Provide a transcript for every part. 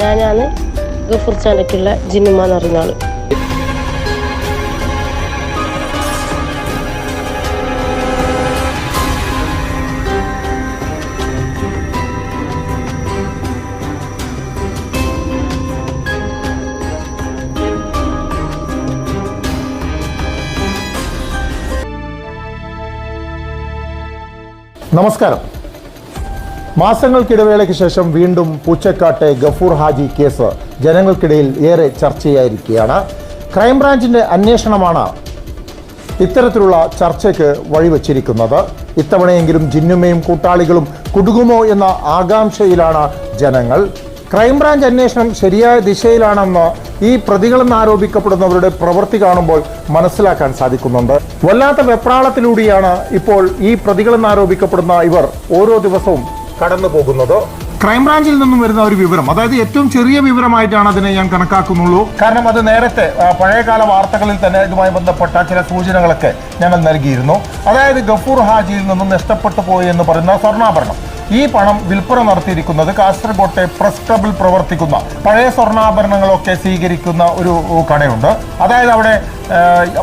ഞാനാണ് ഗഫൂർ ചാനക്കുള്ള ജിന്നുമ്മ എന്ന് പറയുന്ന ആൾ. നമസ്കാരം. മാസങ്ങൾക്കിടവേളയ്ക്ക് ശേഷം വീണ്ടും പൂച്ചക്കാട്ടെ ഗഫൂർ ഹാജി കേസ് ജനങ്ങൾക്കിടയിൽ ഏറെ ചർച്ചയായിരിക്കുകയാണ്. ക്രൈംബ്രാഞ്ചിന്റെ അന്വേഷണമാണ് ഇത്തരത്തിലുള്ള ചർച്ചയ്ക്ക് വഴിവെച്ചിരിക്കുന്നത്. ഇത്തവണയെങ്കിലും ജിന്നുമയും കൂട്ടാളികളും കുടുങ്ങുമോ എന്ന ആകാംക്ഷയിലാണ് ജനങ്ങൾ. ക്രൈംബ്രാഞ്ച് അന്വേഷണം ശരിയായ ദിശയിലാണെന്ന് ഈ പ്രതികളെന്ന് ആരോപിക്കപ്പെടുന്നവരുടെ പ്രവൃത്തി കാണുമ്പോൾ മനസ്സിലാക്കാൻ സാധിക്കുന്നുണ്ട്. വല്ലാത്ത വെപ്രാളത്തിലൂടെയാണ് ഇപ്പോൾ ഈ പ്രതികളെന്ന് ആരോപിക്കപ്പെടുന്ന ഇവർ ഓരോ ദിവസവും കടന്നു പോകുന്നത്. ക്രൈംബ്രാഞ്ചിൽ നിന്നും വരുന്ന ഒരു വിവരം അതായത് ഏറ്റവും ചെറിയ വിവരമായിട്ടാണ് അതിനെ ഞാൻ കണക്കാക്കുന്നുള്ളൂ. കാരണം അത് നേരത്തെ പഴയകാല വാർത്തകളിൽ തന്നെ ഇതുമായി ബന്ധപ്പെട്ട ചില സൂചനകളൊക്കെ ഞങ്ങൾ നൽകിയിരുന്നു. അതായത് ഗഫൂർ ഹാജിയിൽ നിന്നും നഷ്ടപ്പെട്ടു പോയി എന്ന് പറയുന്ന സ്വർണാഭരണം. ഈ പണം വിൽപ്പന നടത്തിയിരിക്കുന്നത് കാസർഗോട്ടെ പ്രസ് ക്ലബിൽ പ്രവർത്തിക്കുന്ന പഴയ സ്വർണാഭരണങ്ങളൊക്കെ സ്വീകരിക്കുന്ന ഒരു കടയുണ്ട്. അതായത് അവിടെ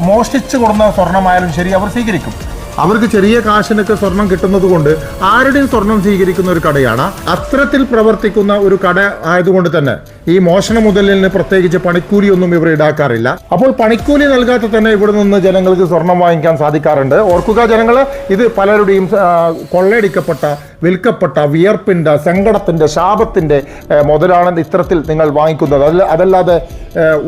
മോഷ്ടിച്ചു കൊടുക്കുന്ന സ്വർണമായാലും ശരി അവർ സ്വീകരിക്കും. അവർക്ക് ചെറിയ കാശിനൊക്കെ സ്വർണം കിട്ടുന്നത് കൊണ്ട് ആരുടെയും സ്വർണം സ്വീകരിക്കുന്ന ഒരു കടയാണ്. അത്തരത്തിൽ പ്രവർത്തിക്കുന്ന ഒരു കട ആയതുകൊണ്ട് തന്നെ ഈ മോഷണ മുതലിന് പ്രത്യേകിച്ച് പണിക്കൂലിയൊന്നും ഇവർ ഈടാക്കാറില്ല. അപ്പോൾ പണിക്കൂലി നൽകാത്ത തന്നെ ഇവിടെ നിന്ന് ജനങ്ങൾക്ക് സ്വർണം വാങ്ങിക്കാൻ സാധിക്കാറുണ്ട്. ഓർക്കുക ജനങ്ങൾ ഇത് പലരുടെയും കൊള്ളയടിക്കപ്പെട്ട വിൽക്കപ്പെട്ട വിയർപ്പിന്റെ സങ്കടത്തിന്റെ ശാപത്തിന്റെ മുതലാണെന്ന് മുതലാണ് ഇത്തരത്തിൽ നിങ്ങൾ വാങ്ങിക്കുന്നത്. അതിൽ അതല്ലാതെ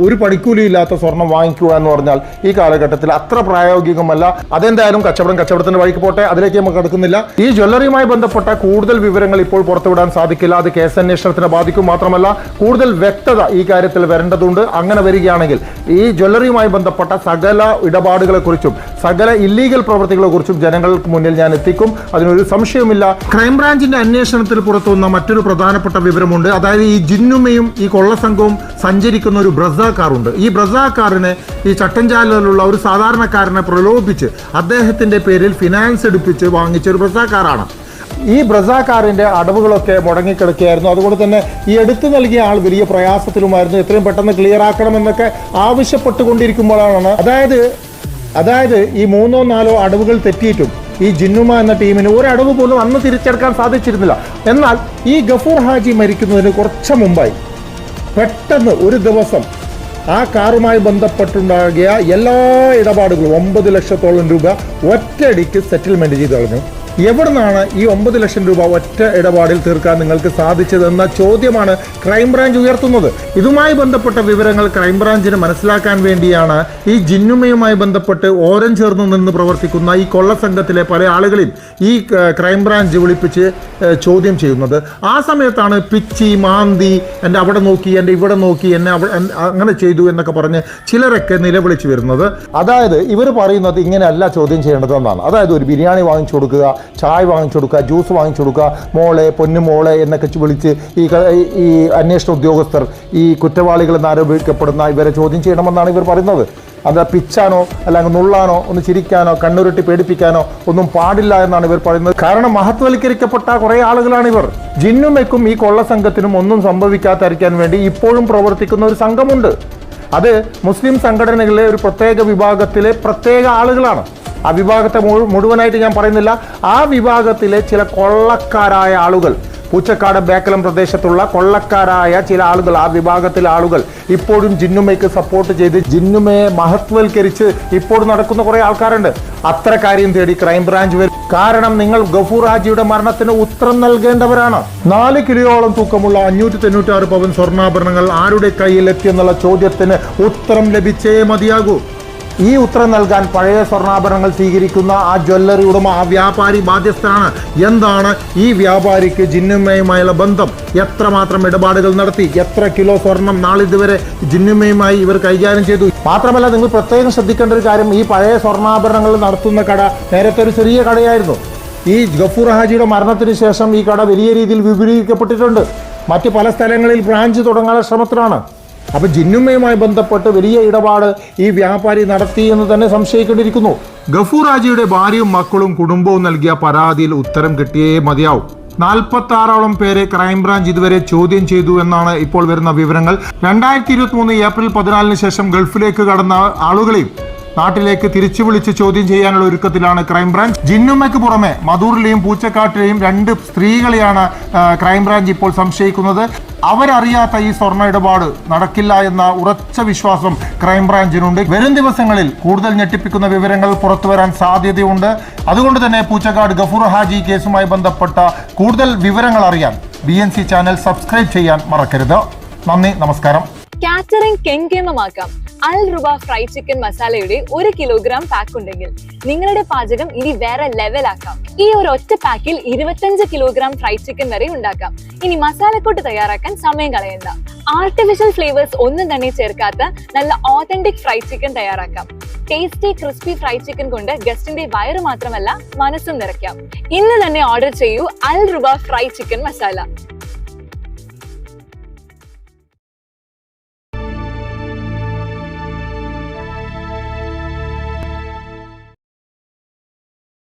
ഒരു പണിക്കൂലിയില്ലാത്ത സ്വർണം വാങ്ങിക്കുക എന്ന് പറഞ്ഞാൽ ഈ കാലഘട്ടത്തിൽ അത്ര പ്രായോഗികമല്ല. അതെന്തായാലും കച്ചവടം കച്ചവടത്തിന്റെ വഴിക്ക് പോട്ടെ അതിലേക്ക് നമുക്ക് കടക്കുന്നില്ല ഈ ജ്വല്ലറിയുമായി ബന്ധപ്പെട്ട കൂടുതൽ വിവരങ്ങൾ ഇപ്പോൾ പുറത്തുവിടാൻ സാധിക്കില്ല. അത് കേസ് അന്വേഷണത്തിനെ ബാധിക്കും മാത്രമല്ല കൂടുതൽ വ്യക്തത ഈ കാര്യത്തിൽ വരേണ്ടതുണ്ട്. അങ്ങനെ വരികയാണെങ്കിൽ ഈ ജ്വല്ലറിയുമായി ബന്ധപ്പെട്ട സകല ഇടപാടുകളെക്കുറിച്ചും സകല ഇല്ലീഗൽ പ്രവൃത്തികളെ കുറിച്ചും ജനങ്ങൾക്ക് മുന്നിൽ ഞാൻ എത്തിക്കും. അതിനൊരു സംശയവുമില്ല. ക്രൈംബ്രാഞ്ചിന്റെ അന്വേഷണത്തിൽ പുറത്തുവന്ന മറ്റൊരു പ്രധാനപ്പെട്ട വിവരമുണ്ട്. അതായത് ഈ ജിന്നുമയും ഈ കൊള്ളസംഘവും സഞ്ചരിക്കുന്ന ഒരു ബ്രസ കാറുണ്ട്. ഈ ബ്രസ കാറിനെ ഈ ചട്ടഞ്ചാലിലുള്ള ഒരു സാധാരണക്കാരനെ പ്രലോഭിച്ച് അദ്ദേഹത്തിന്റെ പേരിൽ ഫിനാൻസ് എടുപ്പിച്ച് വാങ്ങിച്ച ഒരു ബ്രസ കാറാണ്. ഈ ബ്രസ കാറിന്റെ അടവുകളൊക്കെ മുടങ്ങിക്കിടക്കുകയായിരുന്നു. അതുകൊണ്ട് തന്നെ ഈ എടുത്തു നൽകിയ ആൾ വലിയ പ്രയാസത്തിലുമായിരുന്നു. എത്രയും പെട്ടെന്ന് ക്ലിയർ ആക്കണമെന്നൊക്കെ ആവശ്യപ്പെട്ടുകൊണ്ടിരിക്കുമ്പോഴാണ്. അതായത് അതായത് ഈ മൂന്നോ നാലോ അടവുകൾ തെറ്റിയിട്ടും ഈ ജിന്നുമ എന്ന ടീമിന് ഒരടവ് പോലും അന്ന് തിരിച്ചെടുക്കാൻ സാധിച്ചിരുന്നില്ല. എന്നാൽ ഈ ഗഫൂർ ഹാജി മരിക്കുന്നതിന് കുറച്ച് മുമ്പായി പെട്ടെന്ന് ഒരു ദിവസം ആ കാറുമായി ബന്ധപ്പെട്ടുണ്ടാകിയ എല്ലാ ഇടപാടുകളും ഒമ്പത് ലക്ഷത്തോളം രൂപ ഒറ്റയടിക്ക് സെറ്റിൽമെന്റ് ചെയ്തു കളഞ്ഞു. എവിടുന്നാണ് ഈ ഒമ്പത് ലക്ഷം രൂപ ഒറ്റ ഇടപാടിൽ തീർക്കാൻ നിങ്ങൾക്ക് സാധിച്ചതെന്ന ചോദ്യമാണ് ക്രൈംബ്രാഞ്ച് ഉയർത്തുന്നത്. ഇതുമായി ബന്ധപ്പെട്ട വിവരങ്ങൾ ക്രൈംബ്രാഞ്ചിന് മനസ്സിലാക്കാൻ വേണ്ടിയാണ് ഈ ജിന്നുമയുമായി ബന്ധപ്പെട്ട് ഓരം ചേർന്ന് നിന്ന് പ്രവർത്തിക്കുന്ന ഈ കൊള്ള സംഘത്തിലെ പല ആളുകളെയും ഈ ക്രൈംബ്രാഞ്ച് വിളിപ്പിച്ച് ചോദ്യം ചെയ്യുന്നത്. ആ സമയത്താണ് പിച്ചി മാന്തി എന്റെ അവിടെ നോക്കി എന്റെ ഇവിടെ നോക്കി എന്നെ അവിടെ അങ്ങനെ ചെയ്തു എന്നൊക്കെ പറഞ്ഞ് ചിലരൊക്കെ നിലവിളിച്ച് വരുന്നത്. അതായത് ഇവർ പറയുന്നത് ഇങ്ങനെയല്ല ചോദ്യം ചെയ്യേണ്ടതെന്നാണ്. അതായത് ഒരു ബിരിയാണി വാങ്ങിച്ചു കൊടുക്കുക ചായ വാങ്ങിച്ചു കൊടുക്കുക ജ്യൂസ് വാങ്ങിച്ചു കൊടുക്കുക മോളെ പൊന്നു മോളെ എന്നൊക്കെ വിളിച്ച് ഈ ഈ- അന്വേഷണ ഉദ്യോഗസ്ഥർ ഈ കുറ്റവാളികളെന്ന് ആരോപിക്കപ്പെടുന്ന ഇവരെ ചോദ്യം ചെയ്യണമെന്നാണ് ഇവർ പറയുന്നത്. അത് പിച്ചാനോ അല്ലെങ്കിൽ നുള്ളാനോ ഒന്ന് ചിരിക്കാനോ കണ്ണുരുട്ടി പേടിപ്പിക്കാനോ ഒന്നും പാടില്ല എന്നാണ് ഇവർ പറയുന്നത്. കാരണം മഹത്വവൽക്കരിക്കപ്പെട്ട കുറേ ആളുകളാണ് ഇവർ. ജിന്നുമെക്കും ഈ കൊള്ള സംഘത്തിനും ഒന്നും സംഭവിക്കാതിരിക്കാൻ വേണ്ടി ഇപ്പോഴും പ്രവർത്തിക്കുന്ന ഒരു സംഘമുണ്ട്. അത് മുസ്ലിം സംഘടനകളിലെ ഒരു പ്രത്യേക വിഭാഗത്തിലെ പ്രത്യേക ആളുകളാണ്. ആ വിഭാഗത്തെ മുഴു- മുഴുവനായിട്ട് ഞാൻ പറയുന്നില്ല. ആ വിഭാഗത്തിലെ ചില കൊള്ളക്കാരായ ആളുകൾ പൂച്ചക്കാട് ബേക്കലം പ്രദേശത്തുള്ള കൊള്ളക്കാരായ ചില ആളുകൾ ആ വിഭാഗത്തിലെ ആളുകൾ ഇപ്പോഴും ജിന്നുമയ്ക്ക് സപ്പോർട്ട് ചെയ്ത് ജിന്നുമയെ മഹത്വവൽക്കരിച്ച് ഇപ്പോഴും നടക്കുന്ന കുറേ ആൾക്കാരുണ്ട്. അത്ര കാര്യം തേടി ക്രൈംബ്രാഞ്ച് വരും. കാരണം നിങ്ങൾ ഗഫൂർ ഹാജിയുടെ മരണത്തിന് ഉത്തരം നൽകേണ്ടവരാണ്. നാല് കിലോയോളം തൂക്കമുള്ള അഞ്ഞൂറ്റി തൊണ്ണൂറ്റി ആറ് പവൻ സ്വർണാഭരണങ്ങൾ ആരുടെ കയ്യിലെത്തിയെന്നുള്ള ചോദ്യത്തിന് ഉത്തരം ലഭിച്ചേ മതിയാകൂ. ഈ ഉത്തരം നൽകാൻ പഴയ സ്വർണാഭരണങ്ങൾ സ്വീകരിക്കുന്ന ആ ജ്വല്ലറി ഉടമ ആ വ്യാപാരി ബാധ്യസ്ഥനാണ്. എന്താണ് ഈ വ്യാപാരിക്ക് ജിന്നുമയുമായുള്ള ബന്ധം? എത്രമാത്രം ഇടപാടുകൾ നടത്തി? എത്ര കിലോ സ്വർണം നാളിതുവരെ ജിന്നുമയുമായി ഇവർ കൈകാര്യം ചെയ്തു? മാത്രമല്ല നിങ്ങൾ പ്രത്യേകം ശ്രദ്ധിക്കേണ്ട ഒരു കാര്യം ഈ പഴയ സ്വർണാഭരണങ്ങൾ നടത്തുന്ന കട നേരത്തെ ഒരു ചെറിയ കടയായിരുന്നു. ഈ ഗഫൂർ ഹാജിയുടെ മരണത്തിന് ശേഷം ഈ കട വലിയ രീതിയിൽ വിപുലീകരിക്കപ്പെട്ടിട്ടുണ്ട്. മറ്റ് പല സ്ഥലങ്ങളിൽ ബ്രാഞ്ച് തുടങ്ങാനുള്ള ശ്രമത്തിലാണ്. അപ്പൊ ജിന്നുമ്മയുമായി ബന്ധപ്പെട്ട് വലിയ ഇടപാട് ഈ വ്യാപാരി നടത്തി എന്ന് തന്നെ സംശയിക്കേണ്ടിയിരിക്കുന്നു. ഗഫൂർ ഹാജിയുടെ ഭാര്യയും മക്കളും കുടുംബവും നൽകിയ പരാതിയിൽ ഉത്തരം കിട്ടിയേ മതിയാവും. നാൽപ്പത്തി ആറോളം പേരെ ക്രൈംബ്രാഞ്ച് ഇതുവരെ ചോദ്യം ചെയ്തു എന്നാണ് ഇപ്പോൾ വരുന്ന വിവരങ്ങൾ. രണ്ടായിരത്തി ഇരുപത്തി മൂന്ന് ഏപ്രിൽ പതിനാലിന് ശേഷം ഗൾഫിലേക്ക് കടന്ന ആളുകളെയും നാട്ടിലേക്ക് തിരിച്ചു വിളിച്ച് ചോദ്യം ചെയ്യാനുള്ള ഒരുക്കത്തിലാണ് ക്രൈംബ്രാഞ്ച്. ജിന്നുമ്മയ്ക്ക് പുറമെ മധൂറിലെയും പൂച്ചക്കാട്ടിലെയും രണ്ട് സ്ത്രീകളെയാണ് ക്രൈംബ്രാഞ്ച് ഇപ്പോൾ സംശയിക്കുന്നത്. അവരറിയാത്ത ഈ സ്വർണ ഇടപാട് നടക്കില്ല എന്ന ഉറച്ച വിശ്വാസം ക്രൈംബ്രാഞ്ചിനുണ്ട്. വരും ദിവസങ്ങളിൽ കൂടുതൽ ഞെട്ടിപ്പിക്കുന്ന വിവരങ്ങൾ പുറത്തു വരാൻ സാധ്യതയുണ്ട്. അതുകൊണ്ട് തന്നെ പൂച്ചക്കാട് ഗഫൂർ ഹാജി കേസുമായി ബന്ധപ്പെട്ട കൂടുതൽ വിവരങ്ങൾ അറിയാൻ ബി ചാനൽ സബ്സ്ക്രൈബ് ചെയ്യാൻ മറക്കരുത്. നന്ദി നമസ്കാരം. കാറ്ററിംഗ് കെങ്കേമമാക്കാം അൽ റുബ ഫ്രൈ ചിക്കൻ മസാലയുടെ ഒരു കിലോഗ്രാം പാക്ക് ഉണ്ടെങ്കിൽ നിങ്ങളുടെ പാചകം ഇനി വേറെ ലെവലാക്കാം ഈ ഒരു ഒറ്റ പാക്കിൽ ഇരുപത്തഞ്ച് കിലോഗ്രാം ഫ്രൈ ചിക്കൻ വരെ ഉണ്ടാക്കാം. ഇനി മസാലക്കൂട്ട് തയ്യാറാക്കാൻ സമയം കളയണ്ട. ആർട്ടിഫിഷ്യൽ ഫ്ലേവേഴ്സ് ഒന്നും തന്നെ ചേർക്കാത്ത നല്ല ഓതന്റിക് ഫ്രൈ ചിക്കൻ തയ്യാറാക്കാം. ടേസ്റ്റി ക്രിസ്പി ഫ്രൈ ചിക്കൻ കൊണ്ട് ഗസ്റ്റിന്റെ വയറ് മാത്രമല്ല മനസ്സും നിറയ്ക്കാം. ഇന്ന് തന്നെ ഓർഡർ ചെയ്യൂ Al Ruba fry chicken masala